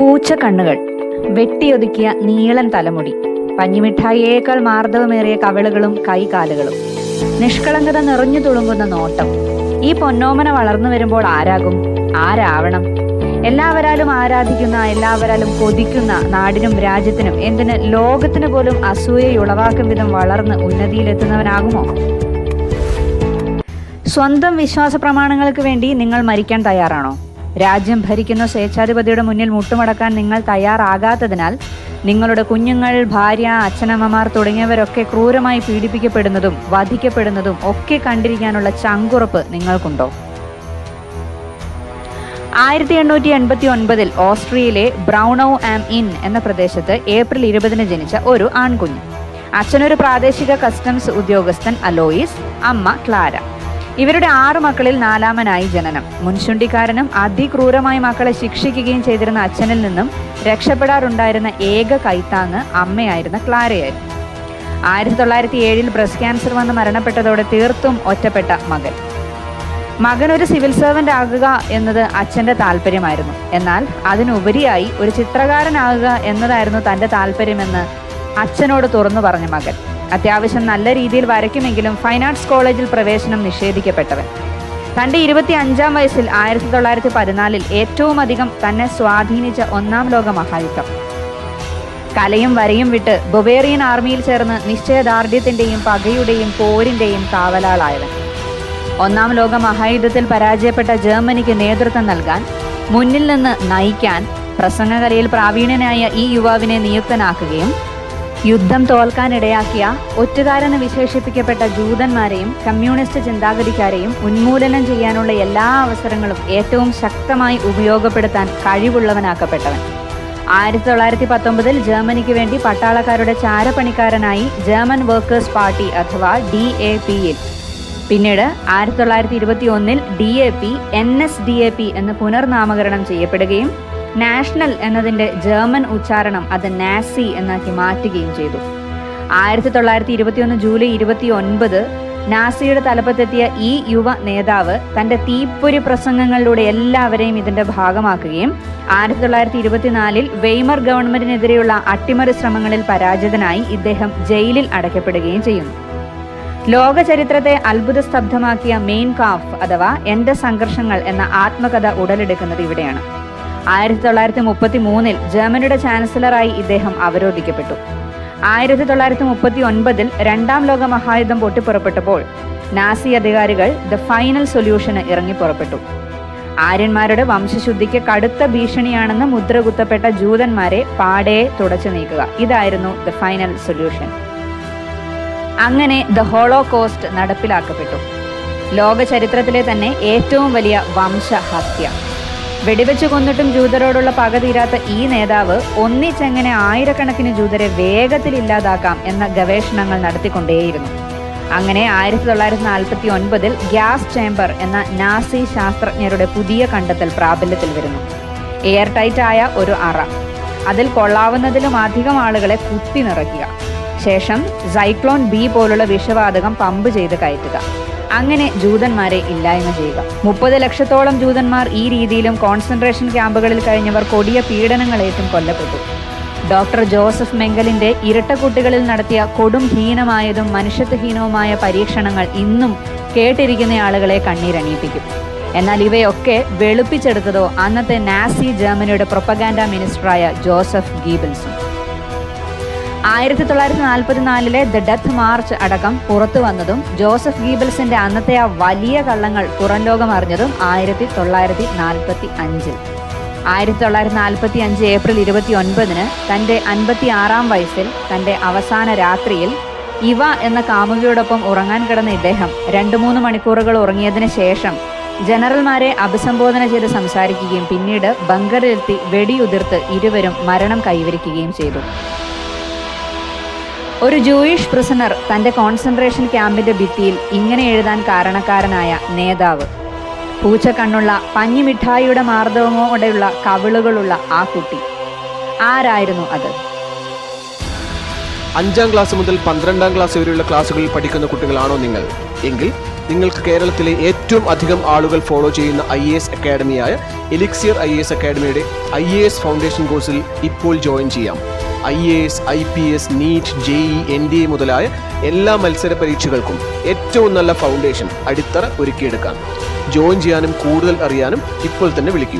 പൂച്ച കണ്ണുകൾ വെട്ടിയൊതുക്കിയ നീളൻ തലമുടി. പഞ്ഞിമിഠായിയേക്കാൾ മാർദ്ദവമേറിയ കവിളുകളും കൈകാലുകളും. നിഷ്കളങ്കത നിറഞ്ഞു തുളുമ്പുന്ന നോട്ടം. ഈ പൊന്നോമന വളർന്നു വരുമ്പോൾ ആരാകും? ആരാവണം? എല്ലാവരാലും ആരാധിക്കുന്ന എല്ലാവരാലും കൊതിക്കുന്ന നാടിനും രാജ്യത്തിനും എന്തിന് ലോകത്തിന് പോലും അസൂയയുളവാക്കും വിധം വളർന്ന് ഉന്നതിയിലെത്തുന്നവനാകുമോ? സ്വന്തം വിശ്വാസ പ്രമാണങ്ങൾക്ക് വേണ്ടി നിങ്ങൾ മരിക്കാൻ തയ്യാറാണോ? രാജ്യം ഭരിക്കുന്ന സ്വേച്ഛാധിപതിയുടെ മുന്നിൽ മുട്ടുമടക്കാൻ നിങ്ങൾ തയ്യാറാകാത്തതിനാൽ നിങ്ങളുടെ കുഞ്ഞുങ്ങൾ ഭാര്യ അച്ഛനമ്മമാർ തുടങ്ങിയവരൊക്കെ ക്രൂരമായി പീഡിപ്പിക്കപ്പെടുന്നതും വധിക്കപ്പെടുന്നതും ഒക്കെ കണ്ടിരിക്കാനുള്ള ചങ്കുറപ്പ് നിങ്ങൾക്കുണ്ടോ? ആയിരത്തി എണ്ണൂറ്റി എൺപത്തി ഒൻപതിൽ ഓസ്ട്രിയയിലെ ബ്രൗണൌ ആം ഇൻ എന്ന പ്രദേശത്ത് ഏപ്രിൽ ഇരുപതിന് ജനിച്ച ഒരു ആൺകുഞ്ഞ്. അച്ഛനൊരു പ്രാദേശിക കസ്റ്റംസ് ഉദ്യോഗസ്ഥൻ അലോയിസ് അമ്മ ക്ലാര. ഇവരുടെ ആറ് മക്കളിൽ നാലാമനായി ജനനം. മുൻശുണ്ടിക്കാരനും അതിക്രൂരമായി മക്കളെ ശിക്ഷിക്കുകയും ചെയ്തിരുന്ന അച്ഛനിൽ നിന്നും രക്ഷപ്പെടാറുണ്ടായിരുന്ന ഏക കൈത്താങ്ങ് അമ്മയായിരുന്ന ക്ലാരയായിരുന്നു. ആയിരത്തി തൊള്ളായിരത്തി ഏഴിൽ ബ്രസ്റ്റ് ക്യാൻസർ വന്ന് മരണപ്പെട്ടതോടെ തീർത്തും ഒറ്റപ്പെട്ട മകൻ. മകൻ ഒരു സിവിൽ സർവന്റ് ആകുക എന്നത് അച്ഛന്റെ താല്പര്യമായിരുന്നു. എന്നാൽ അതിനുപരിയായി ഒരു ചിത്രകാരനാകുക എന്നതായിരുന്നു തന്റെ താല്പര്യമെന്ന് അച്ഛനോട് തുറന്നു പറഞ്ഞ മകൻ. അത്യാവശ്യം നല്ല രീതിയിൽ വരയ്ക്കുമെങ്കിലും ഫൈൻ ആർട്സ് കോളേജിൽ പ്രവേശനം നിഷേധിക്കപ്പെട്ടവൻ. തന്റെ ഇരുപത്തി അഞ്ചാം വയസ്സിൽ ആയിരത്തി തൊള്ളായിരത്തി പതിനാലിൽ ഏറ്റവും അധികം തന്നെ സ്വാധീനിച്ച ഒന്നാം ലോക മഹായുദ്ധം. കലയും വരയും വിട്ട് ബൊവേറിയൻ ആർമിയിൽ ചേർന്ന് നിശ്ചയദാർഢ്യത്തിന്റെയും പകയുടെയും പോരിന്റെയും കാവലാളായവൻ. ഒന്നാം ലോക മഹായുദ്ധത്തിൽ പരാജയപ്പെട്ട ജർമ്മനിക്ക് നേതൃത്വം നൽകാൻ മുന്നിൽ നിന്ന് നയിക്കാൻ പ്രസംഗകലയിൽ പ്രാവീണ്യനായ ഈ യുവാവിനെ നിയുക്തനാക്കുകയും യുദ്ധം തോൽക്കാനിടയാക്കിയ ഒറ്റുകാരെന്ന് വിശേഷിപ്പിക്കപ്പെട്ട ജൂതന്മാരെയും കമ്മ്യൂണിസ്റ്റ് ചിന്താഗതിക്കാരെയും ഉന്മൂലനം ചെയ്യാനുള്ള എല്ലാ അവസരങ്ങളും ഏറ്റവും ശക്തമായി ഉപയോഗപ്പെടുത്താൻ കഴിവുള്ളവനാക്കപ്പെട്ടവൻ. ആയിരത്തി തൊള്ളായിരത്തി പത്തൊമ്പതിൽ ജർമ്മനിക്ക് വേണ്ടി പട്ടാളക്കാരുടെ ചാരപ്പണിക്കാരനായി ജർമ്മൻ വർക്കേഴ്സ് പാർട്ടി അഥവാ ഡി എ പിയിൽ. പിന്നീട് ആയിരത്തി തൊള്ളായിരത്തി ഇരുപത്തി ഒന്നിൽ D A P N S D A P എന്ന് പുനർനാമകരണം ചെയ്യപ്പെടുകയും നാഷണൽ എന്നതിന്റെ ജർമ്മൻ ഉച്ചാരണം അത് നാസി എന്നാക്കി മാറ്റുകയും ചെയ്തു. ആയിരത്തി തൊള്ളായിരത്തി ഇരുപത്തിയൊന്ന് ജൂലൈ ഇരുപത്തി ഒൻപത് നാസിയുടെ തലപ്പത്തെത്തിയ ഈ യുവ നേതാവ് തന്റെ തീപ്പൊരി പ്രസംഗങ്ങളിലൂടെ എല്ലാവരെയും ഇതിന്റെ ഭാഗമാക്കുകയും ആയിരത്തി തൊള്ളായിരത്തി ഇരുപത്തിനാലിൽ വെയ്മർ ഗവൺമെന്റിനെതിരെയുള്ള അട്ടിമറി ശ്രമങ്ങളിൽ പരാജിതനായി ഇദ്ദേഹം ജയിലിൽ അടയ്ക്കപ്പെടുകയും ചെയ്യുന്നു. ലോക ചരിത്രത്തെ അത്ഭുത സ്തബ്ധമാക്കിയ മെയിൻ കാഫ് അഥവാ എന്റെ സംഘർഷങ്ങൾ എന്ന ആത്മകഥ ഉടലെടുക്കുന്നത് ഇവിടെയാണ്. ആയിരത്തി തൊള്ളായിരത്തി മുപ്പത്തി മൂന്നിൽ ജർമ്മനിയുടെ ചാൻസലറായി ഇദ്ദേഹം അവരോധിക്കപ്പെട്ടു. ആയിരത്തി തൊള്ളായിരത്തി മുപ്പത്തി ഒൻപതിൽ രണ്ടാം ലോക മഹായുദ്ധം പൊട്ടിപ്പുറപ്പെട്ടപ്പോൾ നാസി അധികാരികൾ ദ ഫൈനൽ സൊല്യൂഷന് ഇറങ്ങി പുറപ്പെട്ടു. ആര്യന്മാരുടെ വംശശുദ്ധിക്ക് കടുത്ത ഭീഷണിയാണെന്ന് മുദ്രകുത്തപ്പെട്ട ജൂതന്മാരെ പാടെ തുടച്ചു നീക്കുക. ഇതായിരുന്നു ദ ഫൈനൽ സൊല്യൂഷൻ. അങ്ങനെ ദ ഹോളോകോസ്റ്റ് നടപ്പിലാക്കപ്പെട്ടു. ലോക ചരിത്രത്തിലെ തന്നെ ഏറ്റവും വലിയ വംശഹത്യ. വെടിവെച്ച് കൊന്നിട്ടും ജൂതരോടുള്ള പക തീരാത്ത ഈ നേതാവ് ഒന്നിച്ചെങ്ങനെ ആയിരക്കണക്കിന് ജൂതരെ വേഗത്തിൽ ഇല്ലാതാക്കാം എന്ന ഗവേഷണങ്ങൾ നടത്തിക്കൊണ്ടേയിരുന്നു. അങ്ങനെ ആയിരത്തി തൊള്ളായിരത്തി നാൽപ്പത്തി ഒൻപതിൽ ഗ്യാസ് ചേംബർ എന്ന നാസി ശാസ്ത്രജ്ഞരുടെ പുതിയ കണ്ടെത്തൽ പ്രാബല്യത്തിൽ വരുന്നു. എയർ ടൈറ്റ് ആയ ഒരു അറ. അതിൽ കൊള്ളാവുന്നതിലും അധികം ആളുകളെ കുത്തി നിറയ്ക്കുക. ശേഷം സൈക്ലോൺ ബി പോലുള്ള വിഷവാതകം പമ്പ് ചെയ്ത് കയറ്റുക. അങ്ങനെ ജൂതന്മാരെ ഇല്ലായ്മ ചെയ്യുക. മുപ്പത് ലക്ഷത്തോളം ജൂതന്മാർ ഈ രീതിയിലും കോൺസെൻട്രേഷൻ ക്യാമ്പുകളിൽ കഴിഞ്ഞവർ കൊടിയ പീഡനങ്ങളേറ്റും കൊല്ലപ്പെട്ടു. ഡോക്ടർ ജോസഫ് മെങ്കലിന്റെ ഇരട്ടക്കുട്ടികളിൽ നടത്തിയ കൊടും ഹീനമായതും മനുഷ്യത്വഹീനവുമായ പരീക്ഷണങ്ങൾ ഇന്നും കേട്ടിരിക്കുന്ന ആളുകളെ കണ്ണീരണിയിപ്പിക്കും. എന്നാൽ ഇവയൊക്കെ വെളുപ്പിച്ചെടുത്തതോ അന്നത്തെ നാസി ജർമ്മനിയുടെ പ്രൊപ്പഗാൻഡ മിനിസ്റ്ററായ ജോസഫ് ഗീബിൾസും. ആയിരത്തി തൊള്ളായിരത്തി നാൽപ്പത്തിനാലിലെ ദ ഡെത്ത് മാർച്ച് അടക്കം പുറത്തു വന്നതും ജോസഫ് ഗീബൽസിന്റെ അന്നത്തെ ആ വലിയ കള്ളങ്ങൾ പുറം ലോകം അറിഞ്ഞതും ആയിരത്തി തൊള്ളായിരത്തി നാൽപ്പത്തി അഞ്ചിൽ ആയിരത്തി തൊള്ളായിരത്തി നാൽപ്പത്തി അഞ്ച് ഏപ്രിൽ ഇരുപത്തി ഒൻപതിന് തന്റെ അൻപത്തി ആറാം വയസ്സിൽ തന്റെ അവസാന രാത്രിയിൽ ഇവ എന്ന കാമുകിയോടൊപ്പം ഉറങ്ങാൻ കിടന്ന ഇദ്ദേഹം രണ്ട് മൂന്ന് മണിക്കൂറുകൾ ഉറങ്ങിയതിന് ശേഷം ജനറൽമാരെ അഭിസംബോധന ചെയ്ത് സംസാരിക്കുകയും പിന്നീട് ബങ്കറിലെത്തി വെടിയുതിർത്ത് ഇരുവരും മരണം കൈവരിക്കുകയും ചെയ്തു. ഒരു ജൂയിഷ് പ്രിസണർ തന്റെ കോൺസെൻട്രേഷൻ ക്യാമ്പിന്റെ ഭിത്തിയിൽ ഇങ്ങനെ എഴുതാൻ കാരണക്കാരനായ നേതാവ്. പൂച്ച കണ്ണുള്ള പഞ്ഞി മിഠായിയുടെ മാർദ്ദവമോടെയുള്ള കവിളുകളുള്ള ആ കുട്ടി. ആരായിരുന്നു അത്? അഞ്ചാം ക്ലാസ് മുതൽ പന്ത്രണ്ടാം ക്ലാസ് വരെയുള്ള ക്ലാസ്സുകളിൽ പഠിക്കുന്ന കുട്ടികളാണോ നിങ്ങൾ? എങ്കിൽ നിങ്ങൾക്ക് കേരളത്തിലെ ഏറ്റവും അധികം ആളുകൾ ഫോളോ ചെയ്യുന്ന ഐ എ എസ് അക്കാഡമിയായ എലിക്സിയർ ഐ എ എസ് അക്കാഡമിയുടെ ഐ എ എസ് ഫൗണ്ടേഷൻ കോഴ്സിൽ ഇപ്പോൾ ജോയിൻ ചെയ്യാം. I A S I P S NEET JEE N D A മുതലായ എല്ലാ മത്സര പരീക്ഷകൾക്കും ഏറ്റവും നല്ല ഫൗണ്ടേഷൻ അടിത്തറ ഒരുക്കിയെടുക്കാം. ജോയിൻ ചെയ്യാനും കൂടുതൽ അറിയാനും ഇപ്പോൾ തന്നെ വിളിക്കൂ.